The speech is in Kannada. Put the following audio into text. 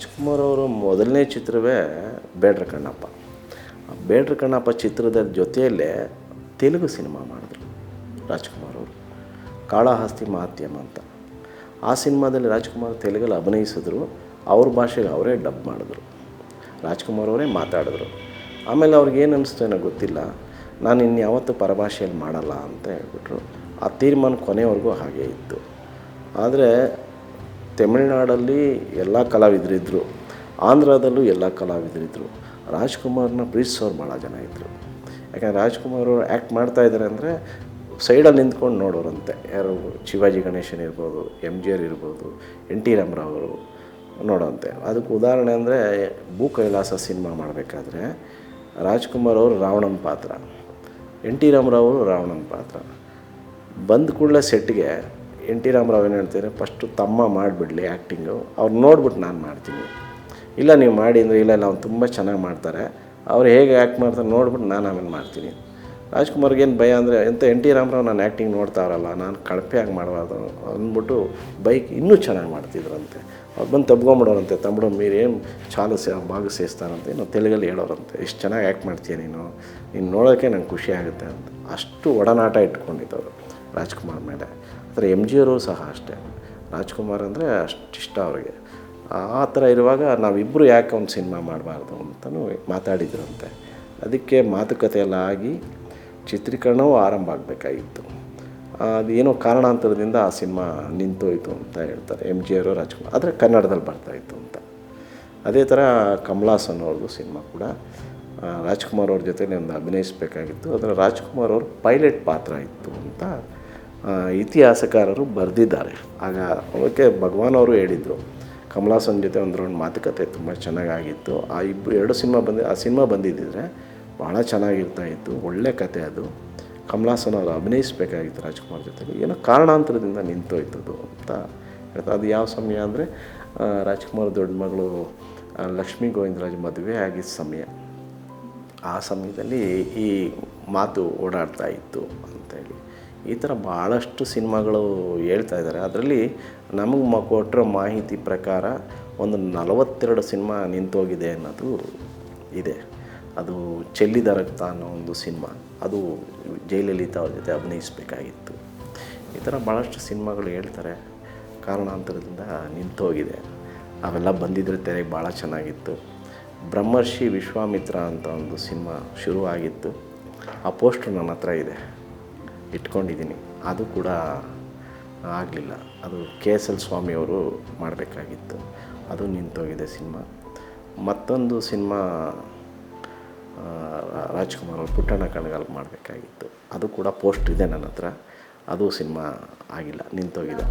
ರಾಜ್ಕುಮಾರ್ ಅವರು ಮೊದಲನೇ ಚಿತ್ರವೇ ಬೇಡ್ರ ಕಣ್ಣಪ್ಪ. ಬೇಡ್ರ ಕಣ್ಣಪ್ಪ ಚಿತ್ರದ ಜೊತೆಯಲ್ಲೇ ತೆಲುಗು ಸಿನಿಮಾ ಮಾಡಿದ್ರು ರಾಜ್ಕುಮಾರ್ ಅವರು. ಕಾಳಹಸ್ತಿ ಮಾಧ್ಯಮ ಅಂತ. ಆ ಸಿನಿಮಾದಲ್ಲಿ ರಾಜ್ಕುಮಾರ್ ತೆಲುಗಲ್ಲಿ ಅಭಿನಯಿಸಿದ್ರು, ಅವ್ರ ಭಾಷೆಗೆ ಅವರೇ ಡಬ್ ಮಾಡಿದ್ರು. ರಾಜ್ಕುಮಾರ್ ಅವರೇ ಮಾತಾಡಿದ್ರು. ಆಮೇಲೆ ಅವ್ರಿಗೆ ಏನು ಏನೋ ಗೊತ್ತಿಲ್ಲ. ನಾನು ಇನ್ಯಾವತ್ತೂ ಪರಭಾಷೆಯಲ್ಲಿ ಮಾಡಲ್ಲ ಅಂತ ಹೇಳ್ಬಿಟ್ರು. ಆ ತೀರ್ಮಾನ ಕೊನೆವರೆಗೂ ಹಾಗೇ ಇತ್ತು. ಆದರೆ ತಮಿಳ್ನಾಡಲ್ಲಿ ಎಲ್ಲ ಕಲಾವಿದರಿದ್ದರು ಆಂಧ್ರದಲ್ಲೂ ಎಲ್ಲ ಕಲಾವಿದರಿದ್ದರು ರಾಜ್ಕುಮಾರ್ನ ಪ್ರೀತಿಸೋರು ಭಾಳ ಜನ ಇದ್ದರು ಯಾಕಂದರೆ ರಾಜ್ಕುಮಾರ್ ಅವರು ಆ್ಯಕ್ಟ್ ಮಾಡ್ತಾ ಇದ್ದಾರೆ ಅಂದರೆ ಸೈಡಲ್ಲಿ ನಿಂತ್ಕೊಂಡು ನೋಡೋರಂತೆ. ಯಾರು ಶಿವಾಜಿ ಗಣೇಶನ್ ಇರ್ಬೋದು ಎಂ ಜಿ ಆರ್ ಇರ್ಬೋದು ಎನ್ ಟಿ ರಾಮರಾವ್ ಅವರು ನೋಡೋಂತೆ ಅದಕ್ಕೆ ಉದಾಹರಣೆ ಅಂದರೆ ಭೂ ಕೈಲಾಸ ಸಿನಿಮಾ ಮಾಡಬೇಕಾದ್ರೆ ರಾಜ್ಕುಮಾರ್ ಅವರು ರಾವಣನ ಪಾತ್ರ ಎನ್ ಟಿ ರಾಮರಾವ್ ಅವರು ರಾವಣನ ಪಾತ್ರ. ಬಂದ ಕೂಡಲೇ ಸೆಟ್ಗೆ ಎನ್ ಟಿ ರಾಮರಾವ್ ಏನು ಹೇಳ್ತಾರೆ ಫಸ್ಟು ತಮ್ಮ ಮಾಡಿಬಿಡ್ಲಿ ಆ್ಯಕ್ಟಿಂಗು ಅವ್ರು ನೋಡ್ಬಿಟ್ಟು ನಾನು ಮಾಡ್ತೀನಿ. ಇಲ್ಲ ನೀವು ಮಾಡಿ ಅಂದರೆ ಇಲ್ಲ ಇಲ್ಲ, ಅವ್ನು ತುಂಬ ಚೆನ್ನಾಗಿ ಮಾಡ್ತಾರೆ. ಅವ್ರು ಹೇಗೆ ಆ್ಯಕ್ಟ್ ಮಾಡ್ತಾರೆ ನೋಡ್ಬಿಟ್ಟು ನಾನು ಆಮೇಲೆ ಮಾಡ್ತೀನಿ. ರಾಜ್ಕುಮಾರ್ಗೇನು ಭಯ ಅಂದರೆ ಎಂಥ ಎನ್ ಟಿ ರಾಮರಾವ್ ನಾನು ಆ್ಯಕ್ಟಿಂಗ್ ನೋಡ್ತಾರಲ್ಲ ನಾನು ಕಳಪೆಯಾಗಿ ಮಾಡಬಾರ್ದು ಅಂದ್ಬಿಟ್ಟು ಬೈಕ್ ಇನ್ನೂ ಚೆನ್ನಾಗಿ ಮಾಡ್ತಿದ್ರಂತೆ. ಅವ್ರು ಬಂದು ತಬ್ಕೊಂಬಿಡೋರಂತೆ ತಮ್ಮಡು ಮೀರೇನು ಚಾಲು ಸೇ ಭಾಗ ಸೇರಿಸ್ತಾರಂತೆ ನಾವು ತೆಲುಗಲ್ಲಿ ಹೇಳೋರಂತೆ, ಇಷ್ಟು ಚೆನ್ನಾಗಿ ಆ್ಯಕ್ಟ್ ಮಾಡ್ತೀಯ ನೀನು? ನೀನು ನೋಡೋಕ್ಕೆ ನಂಗೆ ಖುಷಿ ಆಗುತ್ತೆ ಅಂತ. ಅಷ್ಟು ಒಡನಾಟ ಇಟ್ಕೊಂಡಿದ್ದವರು ರಾಜ್ಕುಮಾರ್ ಮೇಲೆ. ಆದರೆ ಎಂ ಜಿ ಅವರು ಸಹ ಅಷ್ಟೇ. ರಾಜ್ಕುಮಾರ್ ಅಂದರೆ ಅಷ್ಟಿಷ್ಟ ಅವ್ರಿಗೆ. ಆ ಥರ ಇರುವಾಗ ನಾವಿಬ್ಬರು ಯಾಕೆ ಒಂದು ಸಿನಿಮಾ ಮಾಡಬಾರ್ದು ಅಂತಲೂ ಮಾತಾಡಿದ್ರಂತೆ. ಅದಕ್ಕೆ ಮಾತುಕತೆ ಎಲ್ಲ ಆಗಿ ಚಿತ್ರೀಕರಣವೂ ಆರಂಭ ಆಗಬೇಕಾಗಿತ್ತು. ಅದೇನೋ ಕಾರಣಾಂತರದಿಂದ ಆ ಸಿನಿಮಾ ನಿಂತೋಯ್ತು ಅಂತ ಹೇಳ್ತಾರೆ ಎಂ ಜಿ ಅವರು ರಾಜ್ಕುಮಾರ್. ಆದರೆ ಕನ್ನಡದಲ್ಲಿ ಬರ್ತಾಯಿತ್ತು ಅಂತ. ಅದೇ ಥರ ಕಮಲಾಸನ್ ಅವ್ರದ್ದು ಸಿನಿಮಾ ಕೂಡ. ರಾಜ್ಕುಮಾರ್ ಅವ್ರ ಜೊತೆ ಒಂದು ಅಭಿನಯಿಸಬೇಕಾಗಿತ್ತು. ಅದರ ರಾಜ್ಕುಮಾರ್ ಅವ್ರ ಪೈಲಟ್ ಪಾತ್ರ ಇತ್ತು ಅಂತ ಇತಿಹಾಸಕಾರರು ಬರೆದಿದ್ದಾರೆ. ಆಗ ಅದಕ್ಕೆ ಭಗವಾನ್ ಅವರು ಹೇಳಿದರು ಕಮಲಾಸನ್ ಜೊತೆ ಒಂದು ರೌಂಡ್ ಮಾತುಕತೆ ತುಂಬ ಚೆನ್ನಾಗಾಗಿತ್ತು. ಆ ಇಬ್ಬರು ಎರಡು ಸಿನಿಮಾ ಬಂದು, ಆ ಸಿನಿಮಾ ಬಂದಿದ್ದಿದ್ರೆ ಭಾಳ ಚೆನ್ನಾಗಿರ್ತಾ ಇತ್ತು, ಒಳ್ಳೆ ಕತೆ ಅದು. ಕಮಲಾಸನ್ ಅವರು ಅಭಿನಯಿಸಬೇಕಾಗಿತ್ತು ರಾಜ್ಕುಮಾರ್ ಜೊತೆಲಿ ಏನೋ ಕಾರಣಾಂತರದಿಂದ ನಿಂತೋಯ್ತದು ಅಂತ ಹೇಳ್ತಾ, ಅದು ಯಾವ ಸಮಯ ಅಂದರೆ ರಾಜ್ಕುಮಾರ್ ದೊಡ್ಡ ಮಗಳು ಲಕ್ಷ್ಮೀ ಗೋವಿಂದರಾಜ್ ಮದುವೆ ಆಗಿದ್ದ ಸಮಯ. ಆ ಸಮಯದಲ್ಲಿ ಈ ಮಾತು ಓಡಾಡ್ತಾ ಇತ್ತು ಅಂತೇಳಿ ಈ ಥರ ಭಾಳಷ್ಟು ಸಿನಿಮಾಗಳು ಹೇಳ್ತಾ ಇದ್ದಾರೆ. ಅದರಲ್ಲಿ ನಮಗೆ ಮ, ಕೊಟ್ಟಿರೋ ಮಾಹಿತಿ ಪ್ರಕಾರ ಒಂದು ನಲವತ್ತೆರಡು ಸಿನಿಮಾ ನಿಂತೋಗಿದೆ ಅನ್ನೋದು ಇದೆ. ಅದು ಚೆಲ್ಲಿದಾರಕ್ತ ಅನ್ನೋ ಒಂದು ಸಿನಿಮಾ. ಅದು ಜಯಲಲಿತಾ ಅವ್ರ ಜೊತೆ ಅಭಿನಯಿಸಬೇಕಾಗಿತ್ತು. ಈ ಥರ ಭಾಳಷ್ಟು ಸಿನಿಮಾಗಳು ಹೇಳ್ತಾರೆ. ಕಾರಣಾಂತರದಿಂದ ನಿಂತೋಗಿದೆ. ಅವೆಲ್ಲ ಬಂದಿದ್ದರೆ ತೆರೆಗೆ ಭಾಳ ಚೆನ್ನಾಗಿತ್ತು. ಬ್ರಹ್ಮರ್ಷಿ ವಿಶ್ವಾಮಿತ್ರ ಅಂತ ಒಂದು ಸಿನಿಮಾ ಶುರುವಾಗಿತ್ತು. ಆ ಪೋಸ್ಟ್ರು ನನ್ನ ಹತ್ರ ಇದೆ. ಇಟ್ಕೊಂಡಿದ್ದೀನಿ. ಅದು ಕೂಡ ಆಗಲಿಲ್ಲ. ಅದು ಕೆ ಎಸ್ ಎಲ್ ಸ್ವಾಮಿಯವರು ಮಾಡಬೇಕಾಗಿತ್ತು. ಅದು ನಿಂತೋಗಿದೆ ಸಿನಿಮಾ. ಮತ್ತೊಂದು ಸಿನಿಮಾ ರಾಜ್ಕುಮಾರ್ ಅವರು ಪುಟ್ಟಣ್ಣ ಕಣಗಾಲ್ ಮಾಡಬೇಕಾಗಿತ್ತು. ಅದು ಕೂಡ ಪೋಸ್ಟ್ ಇದೆ ನನ್ನ ಹತ್ರ. ಅದು ಸಿನಿಮಾ ಆಗಿಲ್ಲ, ನಿಂತೋಗಿದೆ.